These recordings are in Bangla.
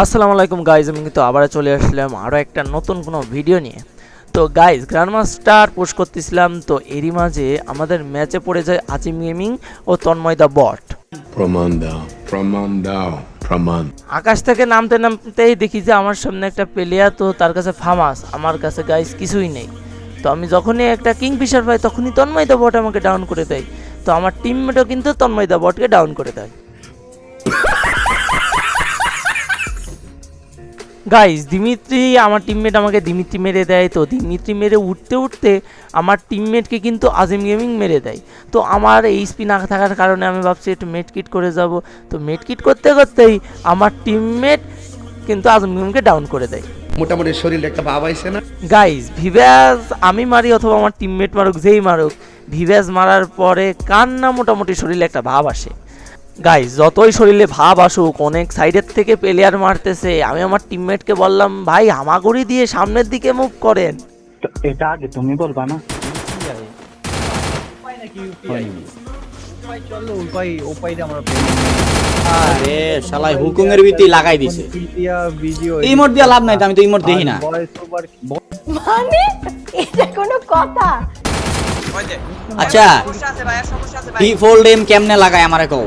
আসসালামু আলাইকুম গাইজ আমি কিন্তু আবার চলে আসলাম আরও একটা নতুন কোনো ভিডিও নিয়ে। তো গাইজ গ্র্যান্ডমাস্টার পোস্ট করতেছিলাম তো এরই মাঝে আমাদের ম্যাচে পড়ে যায় আজিম গেমিং ও তন্ময় দা বট। প্রমাণ দাও প্রমাণ দাও প্রমাণ। আকাশ থেকে নামতে নামতেই দেখি যে আমার সামনে একটা প্লেয়ার তো তার কাছে ফামাস আমার কাছে গাইজ কিছুই নেই। তো আমি যখনই একটা কিংফিশার পাই তখনই তন্ময় দা বট আমাকে ডাউন করে দেয়। তো আমার টিমমেটও কিন্তু তন্ময় দা বটকে ডাউন করে দেয়। গাইস দিমিত্রি আমার টিমমেট আমাকে দিমিত্রি মেরে দেয় তো দিমিত্রি মেরে উঠতে উঠতে আমার টিমমেটকে কিন্তু আজিম গেমিং মেরে দেয়। তো আমার এই এইচপি না থাকার কারণে আমি ভাবছি একটু মেট কিট করে যাব। তো মেট কিট করতে করতেই আমার টিমমেট কিন্তু আজম গেমিংকে ডাউন করে দেয়। মোটামুটি শরীরে একটা ভাব আইছে না? গাইস ভিভ্যাজ আমি মারি অথবা আমার টিমমেট মারুক যেই মারুক ভিভ্যাজ মারার পরে কার না মোটামুটি শরীরে একটা ভাব আসে? গাইস যতই শরীরে ভাব আসুক অনেক সাইডের থেকে প্লেয়ার মারতেছে। আমি আমার টিমমেটকে বললাম ভাই হামাগুড়ি দিয়ে সামনের দিকে মুভ করেন। এটা আগে তুমি বলবা না? আরে শালাই হুকুং এর ভিত্তি লাগাই দিছে। ইমোট দিয়া লাভ নাই তো আমি তো ইমোট দেখি না। মানে? এটা কোনো কথা? আচ্ছা এম কেমনে লাগায় আমারে কও?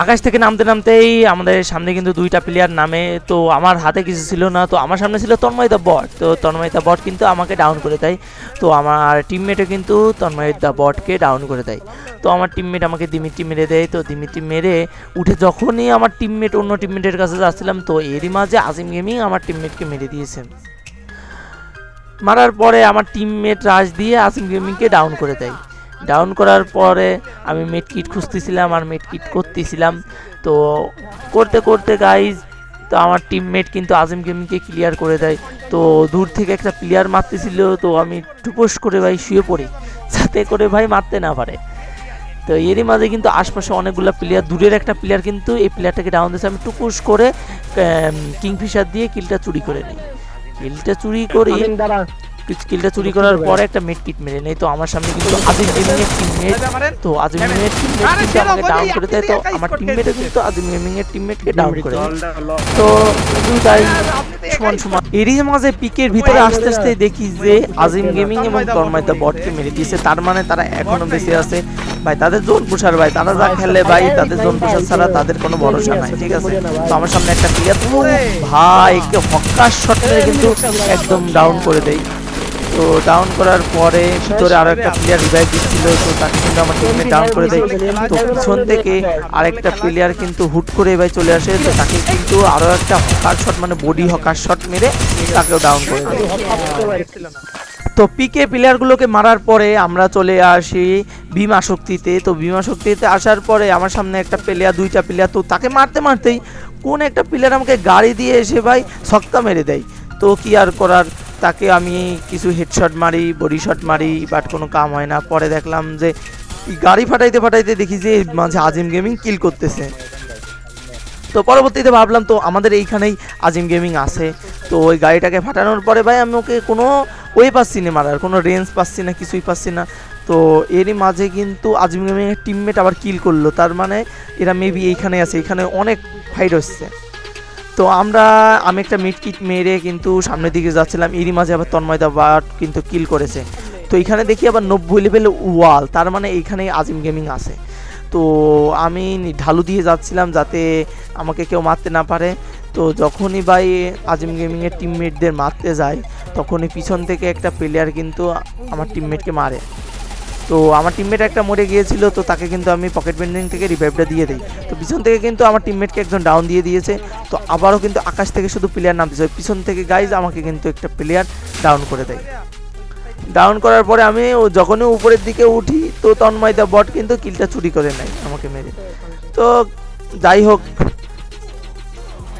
আকাশ থেকে নামতে নামতেই আমাদের সামনে কিন্তু দুইটা প্লেয়ার নামে। তো আমার হাতে কিছু ছিল না, তো আমার সামনে ছিল তন্ময়দা বট। তো তন্ময়দা বট কিন্তু আমাকে ডাউন করে দেয়। তো আমার টিমমেটও কিন্তু তন্ময়দা বটকে ডাউন করে দেয়। তো আমার টিমমেট আমাকে দিমিত্রি মেরে দেয়। তো দিমিত্রি মেরে উঠে যখনই আমার টিমমেট অন্য টিমমেটের কাছে যাচ্ছিলাম, তো এরই মাঝে আজিম গেমিং আমার টিমমেটকে মেরে দিয়েছে। মারার পরে আমার টিমমেট রাশ দিয়ে আসিম গেমিংকে ডাউন করে দেয়। ডাউন করার পরে আমি মেট কিট খুঁজতেছিলাম আর মেট কিট করতেছিলাম। তো করতে করতে গাইজ তো আমার টিমমেট কিন্তু আজিম গেমিংকে ক্লিয়ার করে দেয়। তো দূর থেকে একটা প্লেয়ার মারতেছিল তো আমি টুপোস করে ভাই শুয়ে পড়ি। যাতে করে ভাই মারতে না পারে। তো এরই মাঝে কিন্তু আশপাশে অনেকগুলো প্লেয়ার দূরের একটা প্লেয়ার কিন্তু এই প্লেয়ারটাকে ডাউন দিয়েছে। আমি টুকুস করে কিংফিশার দিয়ে কিলটা চুরি করে নিই। কিলটা চুরি করি কিলটা চুরি করার পরে একটা মেড কিট মেরে নেই তো আমার সামনে কিন্তু আজিম গেমিং এর টিমমেট তো আজিম গেমিং এর টিমমেট কিন্তু আমাকে ডাউন করে দেয় তো আমার টিমমেটও কিন্তু আজিম গেমিং এর টিমমেটকে ডাউন করে দেয় তো দুটাই সমান সমান এরই মাঝে পিকের ভিতরে আস্তে আস্তে দেখি যে আজিম গেমিং এবং তন্ময়তা বটকে মেরে দিয়েছে তার মানে তারা এখনও বেঁচে আছে ভাই তাদের জোন পুষার ভাই তারা যা খেলে ভাই তাদের জোন পুষার ছাড়া তাদের কোনো ভরসা নাই ঠিক আছে তো আমার সামনে একটা প্লেয়ার ভাই কে হক্কার শট কিন্তু একদম ডাউন করে দেয় তো ডাউন করার পরে ভিতরে আরও একটা প্লেয়ার রিভাইভ দিচ্ছিল, তো তাকে কিন্তু আমার টিমে ডাউন করে দেয়। তো পিছন থেকে আরেকটা প্লেয়ার কিন্তু হুট করে এবার চলে আসে, তো তাকে কিন্তু আরও একটা হকার শট মানে বডি হকার শট মেরে তাকেও ডাউন করে দেয়। তো পিকে প্লেয়ারগুলোকে মারার পরে আমরা চলে আসি বিমা শক্তিতে। তো বিমা শক্তিতে আসার পরে আমার সামনে একটা প্লেয়ার দুইটা প্লেয়ার তো তাকে মারতে মারতেই কোন একটা প্লেয়ার আমাকে গাড়ি দিয়ে এসে ভাই ছক্কা মেরে দেয়। তো কি আর করার? তাকে আমি কিছু হেডশট মারি বডি শট মারি বাট কোনো কাম হয় না। পরে দেখলাম যে, গাড়ি ফাটাইতে ফাটাইতে দেখি যে মাঝে আজিম গেমিং কিল করতেছে। তো পরবর্তীতে ভাবলাম, তো আমাদের এইখানেই আজিম গেমিং আছে। তো ওই গাড়িটাকে ফাটানোর পরে ভাই, আমি ওকে কোনো ওয়ে পাচ্ছি না মারার, কোনো রেঞ্জ পাচ্ছি না, কিছুই পাচ্ছি না। তো এরই মাঝে কিন্তু আজিম গেমিংয়ের টিমমেট আবার কিল করল। তার মানে এরা মেবি এইখানে আছে, এখানে অনেক ফাইট হচ্ছে। তো আমরা, আমি একটা মিড কিট মেরে কিন্তু সামনের দিকে যাচ্ছিলাম। এরই মাঝে আবার তন্ময়দা বাট কিন্তু কিল করেছে। তো এখানে দেখি আবার নব্বই লেভেল ওয়াল তার মানে এইখানে আজিম গেমিং আছে। তো আমি ঢালু দিয়ে যাচ্ছিলাম যাতে আমাকে কেউ মারতে না পারে। তো যখনই ভাই আজিম গেমিংয়ের টিমমেটদের মারতে যায়, তখনই পিছন থেকে একটা প্লেয়ার কিন্তু আমার টিমমেটকে মারে। তো আমার টিমমেট একটা মরে গিয়েছিল, তো তাকে কিন্তু আমি পকেট বেন্ডিং থেকে রিভাইভটা দিয়ে দিই। তো পিছন থেকে কিন্তু আমার টিমমেটকে একজন ডাউন দিয়ে দিয়েছে, তো আবারও কিন্তু আকাশ থেকে শুধু প্লেয়ার নামতেছে পিছন থেকে গাইজ আমাকে কিন্তু একটা প্লেয়ার ডাউন করে দেয়। ডাউন করার পরে আমি যখনই উপরের দিকে উঠি, তো তন্ময়দা বট কিন্তু কিলটা চুরি করে নেয়, আমাকে মেরে। তো যাই হোক,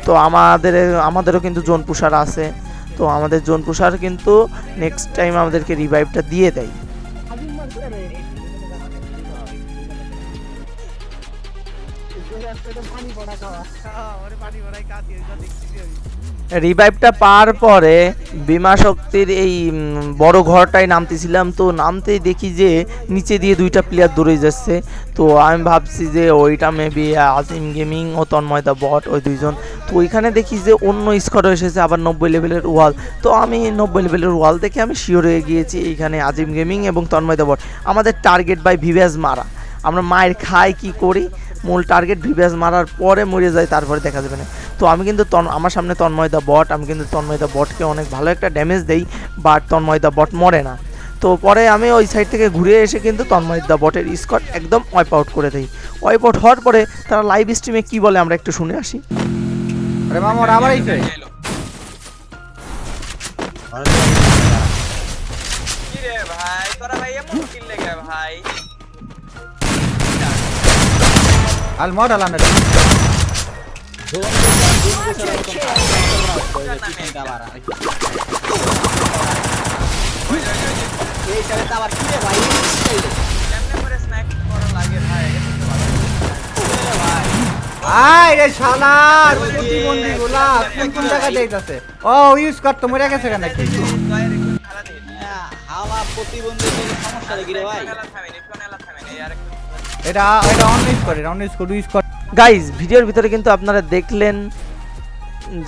তো আমাদের, আমাদেরও কিন্তু জোন পুষার আছে, তো আমাদের জোন পুষার কিন্তু নেক্সট টাইম আমাদেরকে রিভাইভটা দিয়ে দেয়। পানি পড়া খাওয়া। ওরে পানি ভরাই কাজ দেখছি আমি। রিভাইভটা পাওয়ার পরে বিমা শক্তির এই বড় ঘরটায় নামতেছিলাম, তো নামতেই দেখি যে নিচে দিয়ে দুইটা প্লেয়ার দৌড়ে যাচ্ছে। তো আমি ভাবছি যে ওইটা মেবি আজিম গেমিং ও তন্ময়দা বট ওই দুইজন। তো ওইখানে দেখি যে অন্য স্কোয়াড এসেছে আবার নব্বই লেভেলের ওয়াল। তো আমি নব্বই লেভেলের ওয়াল দেখে আমি শিওর হয়ে গিয়েছি এইখানে আজিম গেমিং এবং তন্ময়দা বট আমাদের টার্গেট বাই ভিভ্যাজ মারা আমরা মায়ের খাই কি করি? মূল টার্গেট ভিভ্যাজ মারার পরে মরে যায়, তারপরে দেখা যাবে না। তো আমি কিন্তু তন আমার সামনে তন্ময়দা বট আমি কিন্তু তন্ময়দা বটকে অনেক ভালো একটা ড্যামেজ দেই বাট তন্ময়দা বট মরে না। তো পরে আমি ওই সাইড থেকে ঘুরে এসে কিন্তু তন্ময়দা বটের স্কট একদম ওয়াইপ আউট করে দিই। ওয়াইপ আউট হওয়ার পরে তারা লাইভ স্ট্রিমে কি বলে আমরা একটু শুনে আসি। আরে মামা আবার আইছে কিরে ভাই তোরা ভাই এমন কিল লেগে ভাই। আল মড না কেমনে করে লাগে ভাই কোন কোন জায়গা যাইতাছে? ও, ইউজ কর, তো মরে গেছে কেন কি হাওয়া প্রতিবন্ধী সমস্যা ভাই আর এটা ইউজ কর। গাইজ ভিডিওর ভিতরে কিন্তু আপনারা দেখলেন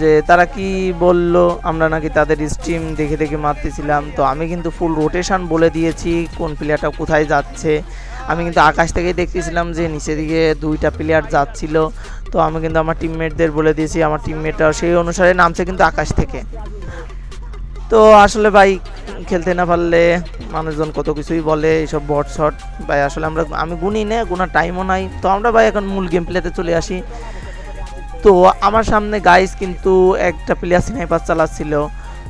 যে তারা কি বলল, আমরা নাকি তাদের স্ট্রিম দেখে দেখে মারতেছিলাম। তো আমি কিন্তু ফুল রোটেশন বলে দিয়েছি কোন প্লেয়ারটা কোথায় যাচ্ছে। আমি কিন্তু আকাশ থেকেই দেখতেছিলাম যে নিচে দিকে দুইটা প্লেয়ার যাচ্ছিল। তো আমি কিন্তু আমার টিমমেটদের বলে দিয়েছি, আমার টিমমেটরা সেই অনুসারে নামছে কিন্তু আকাশ থেকে। তো আসলে ভাই, খেলতে না পারলে মানুষজন কত কিছুই বলে, এইসব বট শট। ভাই, আসলে আমরা, আমি গুনি না, গুনার টাইমও নাই। তো আমরা ভাই এখন মূল গেম প্লেতে চলে আসি। তো আমার সামনে গাইস কিন্তু একটা প্লেয়ার স্নাইপার চালাচ্ছিল।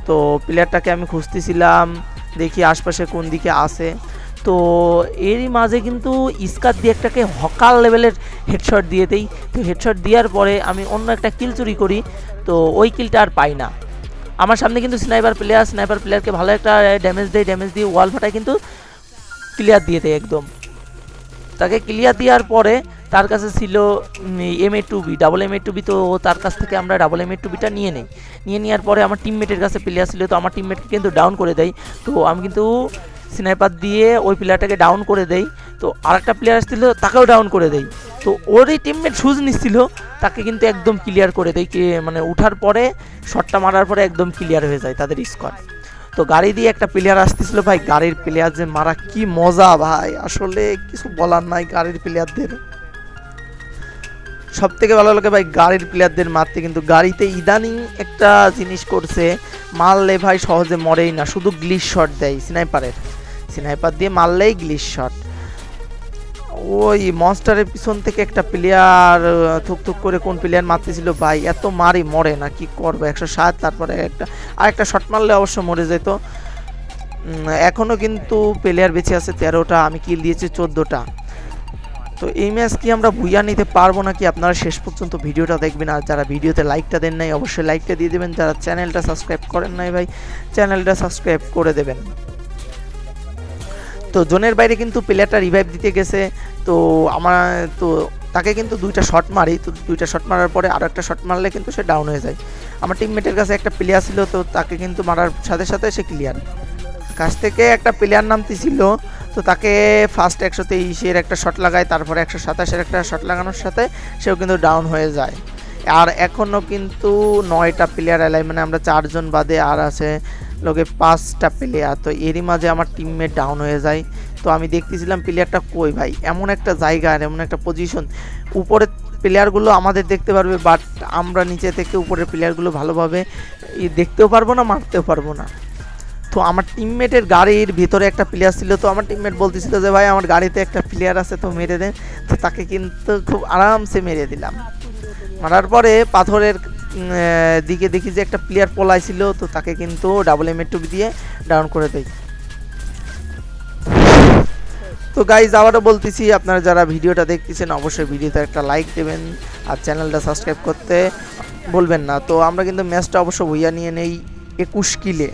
তো প্লেয়ারটাকে আমি খুঁজতেছিলাম, দেখি আশপাশে কোন দিকে আছে। তো এরই মাঝে কিন্তু ইস্কাত দিয়ে একটাকে হকার লেভেলের হেডশট দিয়ে দেই। তো হেডশট দেওয়ার পরে আমি অন্য একটা কিল চুরি করি। তো ওই কিলটা আর পাই না। আমার সামনে কিন্তু স্নাইপার প্লেয়ার স্নাইপার প্লেয়ারকে ভালো একটা ড্যামেজ দেয় ড্যামেজ দিয়ে ওয়াল ফাটায় কিন্তু ক্লিয়ার দিয়ে দেয় একদম। তাকে ক্লিয়ার দেওয়ার পরে তার কাছে ছিল M A two B double M A two B তো তার কাছ থেকে আমরা ডাবল এম এ টু বিটা নিয়ে নিই। নিয়ে নেওয়ার পরে আমার টিমমেটের কাছে প্লেয়ার ছিল, তো আমার টিমমেটকে কিন্তু ডাউন করে দেয়। তো আমি কিন্তু স্নাইপার দিয়ে ওই প্লেয়ারটাকে ডাউন করে দেই। তো আরেকটা প্লেয়ার আসছিল তাকেও ডাউন করে দেই। তো ওরই টিমমেট সুজ নিচ্ছিল তাকে কিন্তু একদম ক্লিয়ার করে দেয় মানে উঠার পরে শটটা মারার পরে একদম ক্লিয়ার হয়ে যায় তাদের স্কোয়াড তো গাড়ি দিয়ে একটা প্লেয়ার আসতেছিল, ভাই গাড়ির প্লেয়ার যে মারা কি মজা ভাই, আসলে কিছু বলার নাই গাড়ির প্লেয়ারদের সব থেকে ভালো লাগে ভাই গাড়ির প্লেয়ারদের মারতে, কিন্তু গাড়িতে ইদানিং একটা জিনিস করছে, মারলে ভাই সহজে মরেই না, শুধু গ্লিশ শট দেয় স্নাইপারের স্নাইপার দিয়ে মারলেই গ্লিশ শট ওই মনস্টারের পিছন থেকে একটা প্লেয়ার থুক থুক করে কোন প্লেয়ার মারতেছিল ভাই এত মারি মরে না কি করব? একশো সাত তারপরে একটা আর একটা শট মারলে অবশ্য মরে যেত। উম, এখনও কিন্তু প্লেয়ার বেঁচে আছে তেরোটা আমি কিল দিয়েছি চোদ্দোটা। তো এই ম্যাচ কি আমরা ভুইয়া নিতে পারব নাকি? আপনারা শেষ পর্যন্ত ভিডিওটা দেখবেন আর যারা ভিডিওতে লাইকটা দেন নাই অবশ্যই লাইকটা দিয়ে দেবেন। যারা চ্যানেলটা সাবস্ক্রাইব করেন নাই ভাই চ্যানেলটা সাবস্ক্রাইব করে দেবেন। তো জোনের বাইরে কিন্তু প্লেয়ারটা রিভাইভ দিতে গেছে। তো আমার, তো তাকে কিন্তু দুইটা শট মারি। তো দুইটা শট মারার পরে আরও একটা শট মারলে কিন্তু সে ডাউন হয়ে যায়। আমার টিমমেটের কাছে একটা প্লেয়ার ছিল, তো তাকে কিন্তু মারার সাথে সাথে সে ক্লিয়ার কাছ থেকে একটা প্লেয়ার নামতেছিল, তো তাকে ফার্স্ট একশো তেইশের একটা শট লাগায়, তারপরে একশো সাতাশের একটা শট লাগানোর সাথে সেও কিন্তু ডাউন হয়ে যায়। আর এখনও কিন্তু নয়টা প্লেয়ার এলাই মানে আমরা চারজন বাদে আর আছে লোকে পাঁচটা প্লেয়ার তো এরই মাঝে আমার টিমমেট ডাউন হয়ে যায়। তো আমি দেখতেছিলাম প্লেয়ারটা কই ভাই? এমন একটা জায়গা আর এমন একটা পজিশন উপরে প্লেয়ারগুলো আমাদের দেখতে পারবে বাট আমরা নিচে থেকে উপরের প্লেয়ারগুলো ভালোভাবে দেখতেও পারব না, মারতেও পারব না। তো আমার টিমমেটের গাড়ির ভিতরে একটা প্লেয়ার ছিল, তো আমার টিমমেট বলতেছিল যে, ভাই, আমার গাড়িতে একটা প্লেয়ার আছে, তো মেরে দেন তো তাকে কিন্তু খুব আরামসে মেরে দিলাম। মারার পরে পাথরের দিকে দেখি যে একটা প্লেয়ার পলাইছিল, তো তাকে কিন্তু ডাবল এম টুবি দিয়ে ডাউন করে দেয়। তো গাইজ আবারও বলতেছি, আপনারা যারা ভিডিওটা দেখতেছেন, অবশ্যই ভিডিওতে একটা লাইক দেবেন আর চ্যানেলটা সাবস্ক্রাইব করতে বলবেন না। তো আমরা কিন্তু ম্যাচটা অবশ্য ভুইয়া নিয়ে নেই একুশ কিলে।